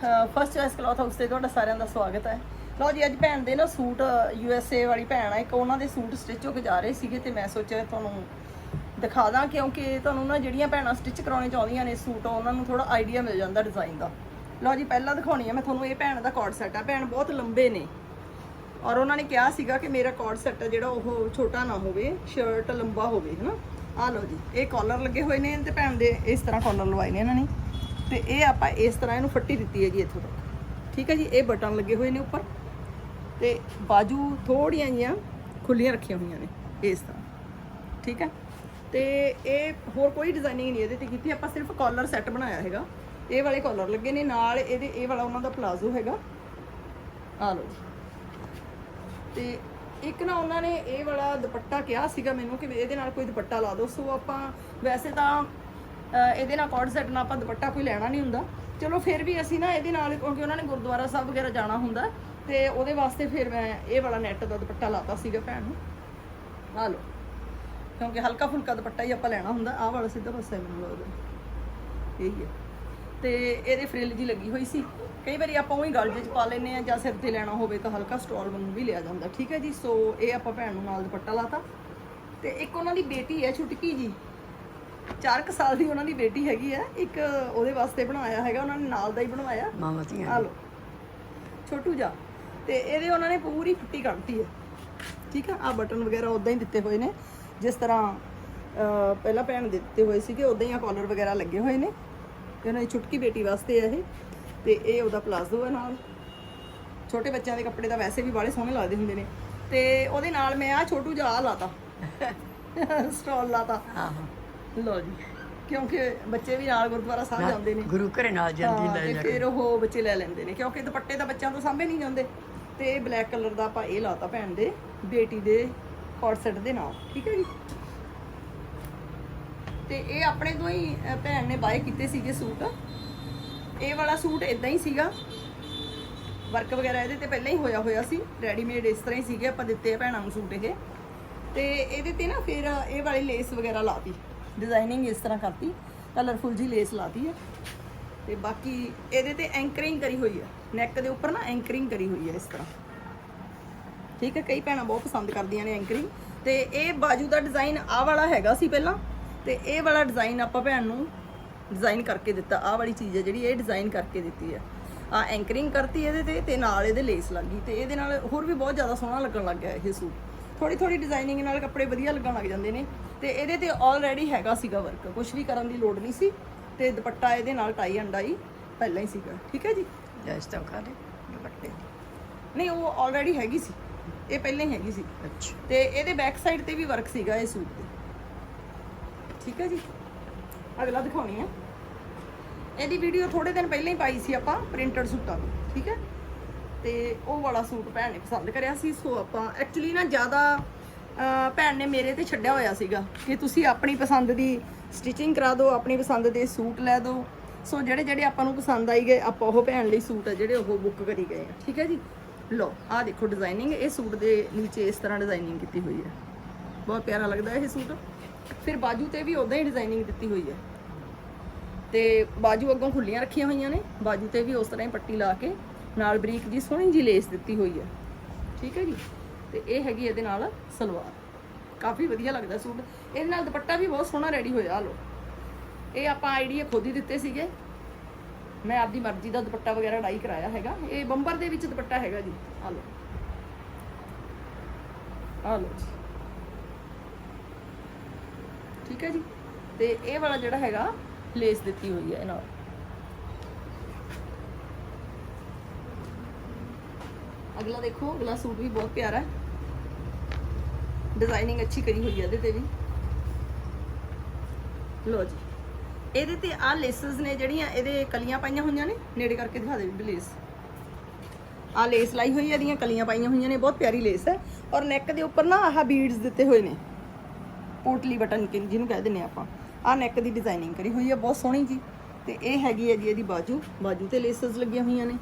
First choice cloth house ਤੇ ਤੁਹਾਡਾ ਸਾਰਿਆਂ ਦਾ ਸਵਾਗਤ ਹੈ। ਲਓ ਜੀ, ਅੱਜ ਭੈਣ ਦੇ ਨਾ ਸੂਟ ਯੂ ਐਸ ਏ ਵਾਲੀ ਭੈਣ ਆ, ਇੱਕ ਉਹਨਾਂ ਦੇ ਸੂਟ ਸਟਿਚ ਹੋ ਕੇ ਜਾ ਰਹੇ ਸੀਗੇ ਤੇ ਮੈਂ ਸੋਚਿਆ ਤੁਹਾਨੂੰ ਦਿਖਾ ਦਾਂ, ਕਿਉਂਕਿ ਤੁਹਾਨੂੰ ਨਾ ਜਿਹੜੀਆਂ ਭੈਣਾਂ ਸਟਿਚ ਕਰਾਉਣੇ ਚਾਹੁੰਦੀਆਂ ਨੇ ਸੂਟ, ਉਹਨਾਂ ਨੂੰ ਥੋੜਾ ਆਈਡੀਆ ਮਿਲ ਜਾਂਦਾ ਡਿਜ਼ਾਈਨ ਦਾ। ਲਓ ਜੀ, ਪਹਿਲਾਂ ਦਿਖਾਉਣੀ ਆ ਮੈਂ ਤੁਹਾਨੂੰ, ਇਹ ਭੈਣ ਦਾ ਕੋਡ ਸੈੱਟ ਆ। ਭੈਣ ਬਹੁਤ ਲੰਬੇ ਨੇ। ਔਰ ਉਹਨਾਂ ਨੇ ਕਿਹਾ ਸੀਗਾ ਕਿ ਮੇਰਾ ਕੋਡ ਸੈੱਟ ਜਿਹੜਾ ਉਹ ਛੋਟਾ ਨਾ ਹੋਵੇ ਸ਼ਰਟ ਲੰਬਾ ਹੋਵੇ, ਹਨਾ? ਆ ਲਓ ਜੀ, ਇਹ ਕਾਲਰ ਲੱਗੇ ਹੋਏ ਨੇ ਤੇ ਭੈਣ ਦੇ ਇਸ ਤਰ੍ਹਾਂ ਕਾਲਰ ਲਵਾਏ ਨੇ ਇਹਨਾਂ ਨੇ। ਤੇ ਇਹ ਆਪਾਂ ਇਸ ਤਰ੍ਹਾਂ ਇਹਨੂੰ ਫੱਟੀ ਦਿੱਤੀ ਹੈ ਜੀ ਇੱਥੋਂ ਤੱਕ। ਠੀਕ ਹੈ ਜੀ, ਇਹ ਬਟਨ ਲੱਗੇ ਹੋਏ ਨੇ ਉੱਪਰ। ਤੇ ਬਾਜੂ ਥੋੜੀਆਂ ਜੀਆਂ ਖੁੱਲੀਆਂ ਰੱਖੀਆਂ ਹੋਈਆਂ ਨੇ ਇਸ ਤਰ੍ਹਾਂ। ਠੀਕ ਹੈ? ਤੇ ਇਹ ਹੋਰ ਕੋਈ ਡਿਜ਼ਾਈਨਿੰਗ ਨਹੀਂ ਇਹਦੇ ਤੇ ਕੀਤੀ, ਆਪਾਂ ਸਿਰਫ ਕਾਲਰ ਸੈੱਟ ਬਣਾਇਆ ਹੈਗਾ। ਇਹ ਵਾਲੇ ਕਾਲਰ ਲੱਗੇ ਨੇ, ਨਾਲ ਇਹਦੇ, ਇਹ ਵਾਲਾ ਉਹਨਾਂ ਦਾ ਪਲਾਜ਼ੋ ਹੈਗਾ। ਆ ਲਓ ਜੀ। ਤੇ ਇੱਕ ਨਾ ਉਹਨਾਂ ਨੇ ਇਹ ਵਾਲਾ ਦੁਪੱਟਾ ਕਿਹਾ ਸੀਗਾ ਮੈਨੂੰ ਕਿ ਇਹਦੇ ਨਾਲ ਕੋਈ ਦੁਪੱਟਾ ਲਾ ਦਿਓ। ਸੋ ਆਪਾਂ ਵੈਸੇ ਤਾਂ ਇਹਦੇ ਨਾਲ ਕੋਡ ਸੈੱਟ ਨਾਲ ਆਪਾਂ ਦੁਪੱਟਾ ਕੋਈ ਲੈਣਾ ਨਹੀਂ ਹੁੰਦਾ। ਚਲੋ ਫਿਰ ਵੀ ਅਸੀਂ ਨਾ ਇਹਦੇ ਨਾਲ, ਕਿਉਂਕਿ ਉਹਨਾਂ ਨੇ ਗੁਰਦੁਆਰਾ ਸਾਹਿਬ ਵਗੈਰਾ ਜਾਣਾ ਹੁੰਦਾ, ਤੇ ਉਹਦੇ ਵਾਸਤੇ ਫਿਰ ਮੈਂ ਇਹ ਵਾਲਾ ਨੈਟ ਦਾ ਦੁਪੱਟਾ ਲਾਤਾ ਸੀਗਾ ਭੈਣ ਨੂੰ। ਆ ਲਓ। ਕਿਉਂਕਿ ਹਲਕਾ ਫੁਲਕਾ ਦੁਪੱਟਾ ਹੀ ਆਪਾਂ ਲੈਣਾ ਹੁੰਦਾ, ਆਹ ਵਾਲਾ ਸਿੱਧਾ ਪਾਸਾ ਮੈਨੂੰ ਲੱਗਦਾ। ਇਹੀ ਹੈ। ਤੇ ਇਹਦੇ ਫ੍ਰਿਲ ਜੀ ਲੱਗੀ ਹੋਈ ਸੀ। ਕਈ ਵਾਰੀ ਆਪਾਂ ਉਹੀ ਗਲਜੇ ਚ ਪਾ ਲੈਨੇ ਆ ਜਾਂ ਸਿਰ ਤੇ ਲੈਣਾ ਹੋਵੇ ਤਾਂ ਹਲਕਾ ਸਟਾਲ ਵਾਂਗੂ ਵੀ ਲਿਆ ਜਾਂਦਾ। ਠੀਕ ਹੈ ਜੀ, ਸੋ ਇਹ ਆਪਾਂ ਭੈਣ ਨੂੰ ਨਾਲ ਦੁਪੱਟਾ ਲਾਤਾ। ਤੇ ਇੱਕ ਉਹਨਾਂ ਦੀ ਬੇਟੀ ਹੈ, ਛੁਟਕੀ ਜੀ। 4 ਸਾਲ ਦੀ ਉਹਨਾਂ ਦੀ ਬੇਟੀ ਹੈਗੀ ਹੈ ਇੱਕ ਉਹਦੇ ਵਾਸਤੇ ਬਣਾਇਆ ਹੈਗਾ ਉਹਨਾਂ ਨੇ ਨਾਲ ਦਾ ਹੀ ਬਣਵਾਇਆ। ਧੀਆਂ ਆ ਲਓ ਛੋਟੂ ਜਾ। ਤੇ ਇਹਦੇ ਉਹਨਾਂ ਨੇ ਪੂਰੀ ਫੁੱਟੀ ਕੱਢਤੀ ਹੈ। ਠੀਕ ਆ? ਆ ਬਟਨ ਵਗੈਰਾ ਉਦਾਂ ਹੀ ਦਿੱਤੇ ਹੋਏ ਨੇ। ਜਿਸ ਤਰ੍ਹਾਂ ਪਹਿਲਾਂ ਭੈਣ ਦੇ ਦਿੱਤੇ ਹੋਏ ਸੀਗੇ ਉਦਾਂ ਹੀ ਆ ਕਾਲਰ ਵਗੈਰਾ ਲੱਗੇ ਹੋਏ ਨੇ। ਤੇ ਉਹਨਾਂ ਦੀ ਛੁਟਕੀ ਬੇਟੀ ਵਾਸਤੇ ਹੈ ਇਹ। ਤੇ ਇਹ ਉਹਦਾ ਪਲਾਜ਼ੋ ਹੈ ਨਾਲ। ਛੋਟੇ ਬੱਚਿਆਂ ਦੇ ਕੱਪੜੇ ਤਾਂ ਵੈਸੇ ਵੀ ਬਾਲੇ ਸੋਹਣੇ ਲੱਗਦੇ ਹੁੰਦੇ ਨੇ। ਤੇ ਉਹਦੇ ਨਾਲ ਮੈਂ ਆ ਛੋਟੂ ਜਿਹਾ ਲਾਤਾ। ਸਟਾਲ ਲਾਤਾ। ਆਹੋ ਲਓ ਜੀ ਕਿਉਂਕਿ ਬੱਚੇ ਵੀ ਨਾਲ ਗੁਰਦੁਆਰਾ ਸਾਹਿਬ ਜਾਂਦੇ ਨੇ। ਗੁਰੂ ਘਰੇ ਨਾਲ ਜਾਂਦੀ ਹਾਂ, ਲੈ ਤੇ ਜਾ ਫਿਰ ਉਹ ਬੱਚੇ ਲੈ ਲੈਂਦੇ ਨੇ ਕਿਉਂਕਿ ਦੁਪੱਟੇ ਤਾਂ ਬੱਚਿਆਂ ਤੋਂ ਸਾਂਭੇ ਨਹੀਂ ਜਾਂਦੇ। ਤੇ ਇਹ ਬਲੈਕ ਕਲਰ ਦਾ ਆਪਾਂ ਇਹ ਲਾਤਾ ਭੈਣ ਦੇ ਬੇਟੀ ਦੇ ਕੋਟ ਸੈੱਟ ਦੇ ਨਾਲ ਠੀਕ ਹੈ ਜੀ? ਤੇ ਇਹ ਆਪਣੇ ਤੋਂ ਹੀ ਭੈਣ ਨੇ ਬਾਏ ਕੀਤੇ ਸੀਗੇ ਸੂਟ। ਇਹ ਵਾਲਾ ਸੂਟ ਇਦਾਂ ਹੀ ਸੀਗਾ। ਵਰਕ ਵਗੈਰਾ ਇਹਦੇ ਤੇ ਪਹਿਲਾਂ ਹੀ ਹੋਇਆ ਹੋਇਆ ਸੀ। ਰੈਡੀਮੇਡ ਇਸ ਤਰ੍ਹਾਂ ਹੀ ਸੀਗੇ ਆਪਾਂ ਦਿੱਤੇ ਆ ਭੈਣਾਂ ਨੂੰ ਸੂਟ ਇਹ। ਤੇ ਇਹਦੇ ਤੇ ਨਾ ਫਿਰ ਇਹ ਵਾਲੀ ਲੇਸ ਵਗੈਰਾ ਲਾਤੀ। ਡਿਜ਼ਾਈਨਿੰਗ ਇਸ ਤਰ੍ਹਾਂ ਕਰਤੀ। ਕਲਰਫੁਲ ਜੀ ਲੇਸ ਲਾਤੀ ਹੈ। ਤੇ ਬਾਕੀ ਇਹਦੇ ਤੇ ਐਂਕਰਿੰਗ ਕਰੀ ਹੋਈ ਹੈ। ਨੈਕ ਦੇ ਉੱਪਰ ਨਾ ਐਂਕਰਿੰਗ ਕਰੀ ਹੋਈ ਹੈ ਇਸ ਤਰ੍ਹਾਂ। ਠੀਕ ਹੈ, ਕਈ ਭੈਣਾਂ ਬਹੁਤ ਪਸੰਦ ਕਰਦੀਆਂ ਨੇ ਐਂਕਰਿੰਗ ਤੇ ਇਹ ਬਾਜੂ ਦਾ ਡਿਜ਼ਾਈਨ ਆਹ ਵਾਲਾ ਹੈਗਾ ਸੀ ਪਹਿਲਾਂ। ਤੇ ਇਹ ਵਾਲਾ ਡਿਜ਼ਾਈਨ ਆਪਾਂ ਭੈਣ ਨੂੰ ਡਿਜ਼ਾਈਨ ਕਰਕੇ ਦਿੱਤਾ। ਆਹ ਵਾਲੀ ਚੀਜ਼ ਹੈ ਜਿਹੜੀ ਇਹ ਡਿਜ਼ਾਈਨ ਕਰਕੇ ਦਿੱਤੀ ਹੈ। ਆ ਐਂਕਰਿੰਗ ਕਰਤੀ ਇਹਦੇ ਤੇ ਤੇ ਨਾਲ ਇਹਦੇ ਲੇਸ ਲੱਗੀ ਤੇ ਇਹਦੇ ਨਾਲ ਹੋਰ ਵੀ ਬਹੁਤ ਜ਼ਿਆਦਾ ਸੋਹਣਾ ਲੱਗਣ ਲੱਗ ਗਿਆ ਇਹ ਸੂਟ। ਥੋੜੀ ਥੋੜੀ ਡਿਜ਼ਾਈਨਿੰਗ ਨਾਲ ਕੱਪੜੇ ਵਧੀਆ ਲੱਗਣ ਲੱਗ ਜਾਂਦੇ ਨੇ ਤੇ ਇਹਦੇ ਤੇ ਆਲਰੇਡੀ ਹੈਗਾ ਸੀਗਾ ਵਰਕ ਕੁਝ ਵੀ ਕਰਨ ਦੀ ਲੋੜ ਨਹੀਂ ਸੀ ਤੇ ਦੁਪੱਟਾ ਇਹਦੇ ਨਾਲ ਟਾਈ ਐਂਡ ਆਈ ਪਹਿਲਾਂ ਹੀ ਸੀਗਾ ਠੀਕ ਹੈ ਜੀ? ਜੈਸ ਤਾਂ ਖਾ ਲੈ ਦੁਪੱਟੇ। ਨਹੀਂ ਉਹ ਆਲਰੇਡੀ ਹੈਗੀ ਸੀ ਇਹ ਪਹਿਲਾਂ ਹੀ ਹੈਗੀ ਸੀ। ਅੱਛਾ। ਤੇ ਇਹਦੇ ਬੈਕ ਸਾਈਡ ਤੇ ਵੀ ਵਰਕ ਸੀਗਾ ਇਹ ਸੂਟ ਤੇ। ਠੀਕ ਹੈ ਜੀ? ਅਗਲਾ ਦਿਖਾਉਣੀ ਆ। ਇਹਦੀ ਵੀਡੀਓ ਥੋੜੇ ਦਿਨ ਪਹਿਲਾਂ ਹੀ ਪਾਈ ਸੀ ਆਪਾਂ ਪ੍ਰਿੰਟਡ ਸੂਟਾਂ ਦੀ ਠੀਕ ਹੈ? ਤੇ ਉਹ ਵਾਲਾ ਸੂਟ ਭੈਣ ਨੇ ਪਸੰਦ ਕਰਿਆ ਸੀ। ਸੋ ਆਪਾਂ ਐਕਚੁਅਲੀ ਨਾ ਜ਼ਿਆਦਾ ਭੈਣ ਨੇ ਮੇਰੇ ਤੇ ਛੱਡਿਆ ਹੋਇਆ ਸੀਗਾ ਕਿ ਤੁਸੀਂ ਆਪਣੀ ਪਸੰਦ ਦੀ ਸਟਿਚਿੰਗ ਕਰਾ ਦਿਓ, ਆਪਣੀ ਪਸੰਦ ਦੇ ਸੂਟ ਲੈ ਦਿਓ। ਸੋ ਜਿਹੜੇ ਜਿਹੜੇ ਆਪਾਂ ਨੂੰ ਪਸੰਦ ਆਈ ਗਏ, ਆਪਾਂ ਉਹ ਭੈਣ ਲਈ ਸੂਟ ਆ ਜਿਹੜੇ ਉਹ ਬੁੱਕ ਕਰੀ ਗਏ ਆ। ਠੀਕ ਹੈ ਜੀ? ਲਓ, ਆਹ ਦੇਖੋ ਡਿਜ਼ਾਈਨਿੰਗ ਇਹ ਸੂਟ ਦੇ ਨੀਚੇ ਇਸ ਤਰ੍ਹਾਂ ਡਿਜ਼ਾਈਨਿੰਗ ਕੀਤੀ ਹੋਈ ਹੈ। ਬਹੁਤ ਪਿਆਰਾ ਲੱਗਦਾ ਇਹ ਸੂਟ। ਫਿਰ ਬਾਜੂ ਤੇ ਵੀ ਉਦਾਂ ਹੀ ਡਿਜ਼ਾਈਨਿੰਗ ਦਿੱਤੀ ਹੋਈ ਹੈ। ਤੇ ਬਾਜੂ ਅੱਗੋਂ ਖੁੱਲੀਆਂ ਰੱਖੀਆਂ ਹੋਈਆਂ ਨੇ, ਬਾਜੂ ਤੇ ਵੀ ਉਸ ਤਰ੍ਹਾਂ ਹੀ ਪੱਟੀ ਲਾ ਕੇ ਨਾਲ ਬਰੀਕ ਜੀ ਸੋਹਣੀ ਜੀ ਲੇਸ ਦਿੱਤੀ ਹੋਈ ਹੈ। ਠੀਕ ਹੈ ਜੀ? ਤੇ ਇਹ ਹੈਗੀ ਇਹਦੇ ਨਾਲ ਸਲਵਾਰ। ਕਾਫੀ ਵਧੀਆ ਲੱਗਦਾ ਸੂਟ। ਇਹਦੇ ਨਾਲ ਦੁਪੱਟਾ ਵੀ ਬਹੁਤ ਸੋਹਣਾ ਰੈਡੀ ਹੋਇਆ ਆ ਲੋ ਇਹ ਆਪਾਂ ਆਈਡੀਆ ਖੁਦ ਹੀ ਦਿੱਤੇ ਸੀਗੇ। ਮੈਂ ਆਪਦੀ ਮਰਜ਼ੀ ਦਾ ਦੁਪੱਟਾ ਵਗੈਰਾ ਡਾਈ ਕਰਾਇਆ ਹੈਗਾ। ਇਹ ਬੰਬਰ ਦੇ ਵਿੱਚ ਦੁਪੱਟਾ ਹੈਗਾ ਜੀ। ਆ ਲੋ ਆ ਲੋ ਜੀ। ਠੀਕ ਹੈ ਜੀ? ਤੇ ਇਹ ਵਾਲਾ ਜਿਹੜਾ ਹੈਗਾ, ਲੇਸ ਦਿੱਤੀ ਹੋਈ ਹੈ ਇਹ ਨਾਲ। ਅਗਲਾ ਦੇਖੋ, ਅਗਲਾ ਸੂਟ ਵੀ ਬਹੁਤ ਪਿਆਰਾ ਹੈ। ਡਿਜ਼ਾਈਨਿੰਗ ਅੱਛੀ ਕਰੀ ਹੋਈ ਹੈ ਇਹਦੇ ਤੇ ਵੀ। ਲੋ ਜੀ। ਇਹਦੇ ਤੇ ਆ ਲੇਸਸ ਨੇ ਜਿਹੜੀਆਂ, ਇਹਦੇ ਕਲੀਆਂ ਪਾਈਆਂ ਹੋਈਆਂ ਨੇ। ਨੇੜੇ ਕਰਕੇ ਦਿਖਾ ਦੇ ਵੀ ਲੇਸ ਆ ਲੇਸ ਲਾਈ ਹੋਈ ਹੈ ਇਹਦੀਆਂ ਕਲੀਆਂ ਪਾਈਆਂ ਹੋਈਆਂ ਨੇ। ਬਹੁਤ ਪਿਆਰੀ ਲੇਸ ਹੈ। ਔਰ ਨੈਕ ਦੇ ਉੱਪਰ ਨਾ ਆਹ ਬੀਡਸ ਦਿੱਤੇ ਹੋਏ ਨੇ। ਪੋਟਲੀ ਬਟਨ ਕਿ- ਜਿਹਨੂੰ ਕਹਿ ਦਿੰਨੇ ਆਪਾਂ। ਆ ਨੈਕ ਦੀ ਡਿਜ਼ਾਈਨਿੰਗ ਕਰੀ ਹੋਈ ਹੈ ਬਹੁਤ ਸੋਹਣੀ ਜੀ। ਤੇ ਇਹ ਹੈਗੀ ਹੈ ਜੀ ਇਹਦੀ ਬਾਜੂ। ਬਾਜੂ ਤੇ ਲੇਸਸ ਲੱਗੀਆਂ ਹੋਈਆਂ ਨੇ।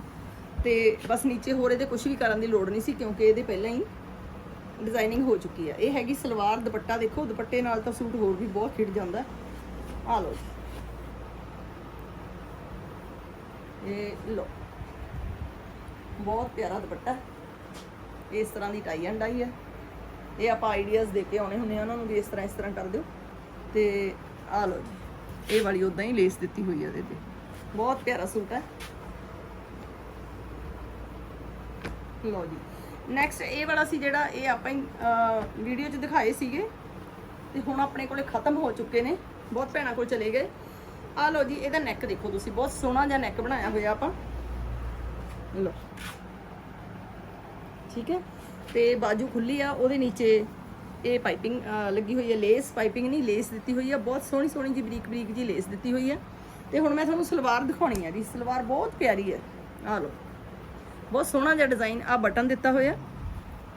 ਤੇ ਬਸ ਨੀਚੇ ਹੋਰ ਇਹਦੇ ਕੁਝ ਵੀ ਕਰਨ ਦੀ ਲੋੜ ਨਹੀਂ ਸੀ, ਕਿਉਂਕਿ ਇਹਦੇ ਪਹਿਲਾਂ ਹੀ ਡਿਜ਼ਾਈਨਿੰਗ ਹੋ ਚੁੱਕੀ ਹੈ ਇਹ ਹੈਗੀ ਸਲਵਾਰ ਦੁਪੱਟਾ, ਦੇਖੋ, ਦੁਪੱਟੇ ਨਾਲ ਤਾਂ ਸੂਟ ਹੋਰ ਵੀ ਬਹੁਤ ਖਿੜ ਜਾਂਦਾ। ਆ ਲਓ ਜੀ। ਇਹ ਲਓ, ਬਹੁਤ ਪਿਆਰਾ ਦੁਪੱਟਾ। ਇਸ ਤਰ੍ਹਾਂ ਦੀ ਟਾਈ ਐਂਡ ਆਈ ਹੈ ਇਹ ਆਪਾਂ ਆਈਡੀਆਜ਼ ਦੇ ਕੇ ਆਉਣੇ ਹੁੰਦੇ ਆ ਉਹਨਾਂ ਨੂੰ ਵੀ ਇਸ ਤਰ੍ਹਾਂ ਇਸ ਤਰ੍ਹਾਂ ਕਰ ਦਿਓ। ਤੇ ਆ ਲਓ ਜੀ, ਇਹ ਵਾਲੀ ਉਦਾਂ ਹੀ ਲੇਸ ਦਿੱਤੀ ਹੋਈ ਹੈ ਇਹਦੇ ਤੇ। ਬਹੁਤ ਪਿਆਰਾ ਸੂਟ ਹੈ ਲਓ ਜੀ। ਨੈਕਸਟ ਇਹ ਵਾਲਾ ਸੀ ਜਿਹੜਾ ਇਹ ਆਪਾਂ ਵੀਡੀਓ 'ਚ ਦਿਖਾਏ ਸੀਗੇ। ਤੇ ਹੁਣ ਆਪਣੇ ਕੋਲੇ ਖਤਮ ਹੋ ਚੁੱਕੇ ਨੇ। ਬਹੁਤ ਭੈਣਾਂ ਕੋਲ ਚਲੇ ਗਏ। ਆ ਲਓ ਜੀ, ਇਹਦਾ ਨੈਕ ਦੇਖੋ ਤੁਸੀਂ। ਬਹੁਤ ਸੋਹਣਾ ਜਿਹਾ ਨੈਕ ਬਣਾਇਆ ਹੋਇਆ ਆਪਾਂ। ਲਓ। ਠੀਕ ਹੈ? ਤੇ ਬਾਜੂ ਖੁੱਲੀ ਆ, ਉਹਦੇ ਨੀਚੇ ਇਹ ਪਾਈਪਿੰਗ ਲੱਗੀ ਹੋਈ ਹੈ ਲੇਸ ਪਾਈਪਿੰਗ ਨਹੀਂ ਲੇਸ ਦਿੱਤੀ ਹੋਈ ਹੈ ਬਹੁਤ ਸੋਹਣੀ ਸੋਹਣੀ ਜੀ ਬਰੀਕ ਬਰੀਕ ਜੀ ਲੇਸ ਦਿੱਤੀ ਹੋਈ ਹੈ ਤੇ ਹੁਣ ਮੈਂ ਤੁਹਾਨੂੰ ਸਲਵਾਰ ਦਿਖਾਉਣੀ ਹੈ ਜੀ। ਸਲਵਾਰ ਬਹੁਤ ਪਿਆਰੀ ਹੈ। ਆ ਲਓ। ਬਹੁਤ ਸੋਹਣਾ ਜਿਹਾ ਡਿਜ਼ਾਈਨ ਆ ਬਟਨ ਦਿੱਤਾ ਹੋਇਆ।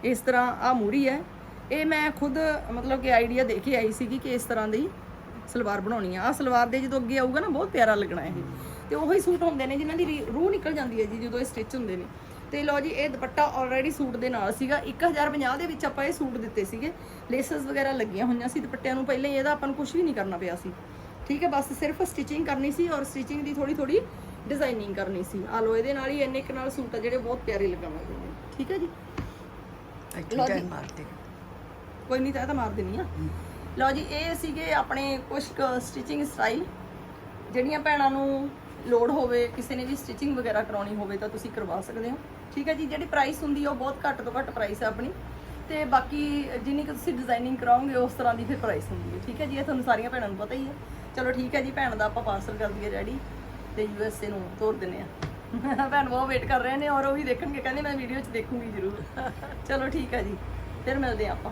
ਇਸ ਤਰ੍ਹਾਂ ਆ ਮੂਰੀ ਹੈ। ਇਹ ਮੈਂ ਖੁਦ, ਮਤਲਬ ਕਿ ਆਈਡੀਆ ਦੇ ਕੇ ਆਈ ਸੀਗੀ ਕਿ ਇਸ ਤਰ੍ਹਾਂ ਦੀ ਸਲਵਾਰ ਬਣਾਉਣੀ ਆ। ਆ ਸਲਵਾਰ ਦੇ ਜਦੋਂ ਅੱਗੇ ਆਊਗਾ ਨਾ, ਬਹੁਤ ਪਿਆਰਾ ਲੱਗਣਾ ਇਹ। ਤੇ ਉਹੀ ਸੂਟ ਹੁੰਦੇ ਨੇ ਜਿਨ੍ਹਾਂ ਦੀ ਰੀ- ਰੂਹ ਨਿਕਲ ਜਾਂਦੀ ਹੈ ਜੀ ਜਦੋਂ ਇਹ ਸਟਿਚ ਹੁੰਦੇ ਨੇ। ਤੇ ਲਓ ਜੀ, ਇਹ ਦੁਪੱਟਾ ਆਲਰੇਡੀ ਸੂਟ ਦੇ ਨਾਲ ਸੀਗਾ। 1050 ਦੇ ਵਿੱਚ ਆਪਾਂ ਇਹ ਸੂਟ ਦਿੱਤੇ ਸੀਗੇ। ਲੇਸਸ ਵਗੈਰਾ ਲੱਗੀਆਂ ਹੋਈਆਂ ਸੀ ਦੁਪੱਟਿਆਂ ਨੂੰ। ਪਹਿਲਾਂ ਹੀ ਇਹਦਾ ਆਪਾਂ ਨੂੰ ਕੁਝ ਵੀ ਨਹੀਂ ਕਰਨਾ ਪਿਆ ਸੀ। ਠੀਕ ਹੈ, ਬਸ ਸਿਰਫ ਸਟਿਚਿੰਗ ਕਰਨੀ ਸੀ ਔਰ ਸਟਿਚਿੰਗ ਦੀ ਥੋੜੀ ਥੋੜੀ ਡਿਜ਼ਾਈਨਿੰਗ ਕਰਨੀ ਸੀ। ਆ ਲੋ ਇਹਦੇ ਨਾਲ ਹੀ ਇੰਨੇ ਕੁ ਨਾਲ ਸੂਟ ਆ ਜਿਹੜੇ ਬਹੁਤ ਪਿਆਰੇ ਲੱਗਣਗੇ ਠੀਕ ਹੈ ਜੀ? ਲਓ ਜੀ। ਮਾਰਦੇ ਕੋਈ ਨਹੀਂ ਤਾਂ ਇਹ ਤਾਂ ਮਾਰ ਦੇਣੀ ਆ। ਲਓ ਜੀ ਇਹ ਸੀਗੇ ਆਪਣੇ ਕੁਝ ਸਟਿਚਿੰਗ ਸਟਾਈਲ ਜਿਹੜੀਆਂ ਭੈਣਾਂ ਨੂੰ ਲੋਡ ਹੋਵੇ ਕਿਸੇ ਨੇ ਵੀ ਸਟਿਚਿੰਗ ਵਗੈਰਾ ਕਰਾਉਣੀ ਹੋਵੇ ਤਾਂ ਤੁਸੀਂ ਕਰਵਾ ਸਕਦੇ ਹੋ। ਠੀਕ ਹੈ ਜੀ ਜਿਹੜੀ ਪ੍ਰਾਈਸ ਹੁੰਦੀ ਆ ਉਹ ਬਹੁਤ ਘੱਟ ਤੋਂ ਘੱਟ ਪ੍ਰਾਈਸ ਹੈ ਆਪਣੀ। ਤੇ ਬਾਕੀ ਜਿੰਨੀ ਕੁ ਤੁਸੀਂ ਡਿਜ਼ਾਈਨਿੰਗ ਕਰਾਓਗੇ ਉਸ ਤਰ੍ਹਾਂ ਦੀ ਫਿਰ ਪ੍ਰਾਈਸ ਹੁੰਦੀ ਹੈ ਠੀਕ ਹੈ ਜੀ ਇਹ ਤੁਹਾਨੂੰ ਸਾਰੀਆਂ ਭੈਣਾਂ ਨੂੰ ਪਤਾ ਹੀ ਹੈ ਚਲੋ ਠੀਕ ਹੈ ਜੀ ਭੈਣ ਦਾ ਆਪਾਂ ਪਾਰਸਲ ਕਰ ਦਈਏ ਰੈਡੀ ਤੇ ਯੂਐਸਏ ਨੂੰ ਤੋਰ ਦਿੰਨੇ ਆ। ਭੈਣ, ਬਹੁਤ ਵੇਟ ਕਰ ਰਹੇ ਨੇ ਔਰ ਉਹ ਵੀ ਦੇਖਣਗੇ। ਕਹਿੰਦੇ ਮੈਂ ਵੀਡੀਓ 'ਚ ਦੇਖੂੰਗੀ ਜ਼ਰੂਰ। ਚਲੋ ਠੀਕ ਆ ਜੀ। ਫਿਰ ਮਿਲਦੇ ਹਾਂ ਆਪਾਂ